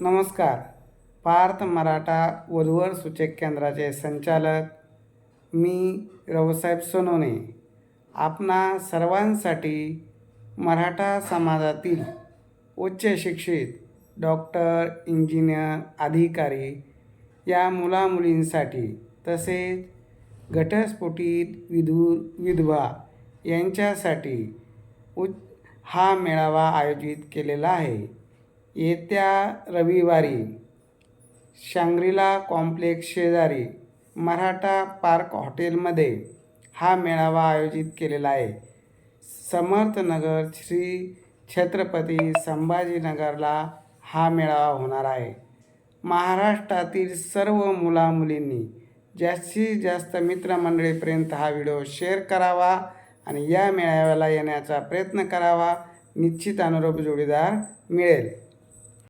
नमस्कार. पार्थ मराठा वधूवर सूचक केंद्राचे संचालक मी रावसाहेब सोनवणे. आपणा सर्वांसाठी मराठा समाजातील उच्च शिक्षित डॉक्टर इंजिनियर अधिकारी या मुलामुलींसाठी तसेच घटस्फोटित विधू विधवा यांच्यासाठी उच्च हा मेळावा आयोजित केलेला आहे. येत्या रविवारी शांग्रीला कॉम्प्लेक्स शेजारी मराठा पार्क हॉटेलमध्ये हा मेळावा आयोजित केलेला आहे. समर्थनगर श्री छत्रपती संभाजीनगरला हा मेळावा होणार आहे. महाराष्ट्रातील सर्व मुलामुलींनी जास्तीत जास्त मित्रमंडळीपर्यंत हा व्हिडिओ शेअर करावा आणि या मेळाव्याला येण्याचा प्रयत्न करावा निश्चित अनुरूप जोडीदार मिळेल.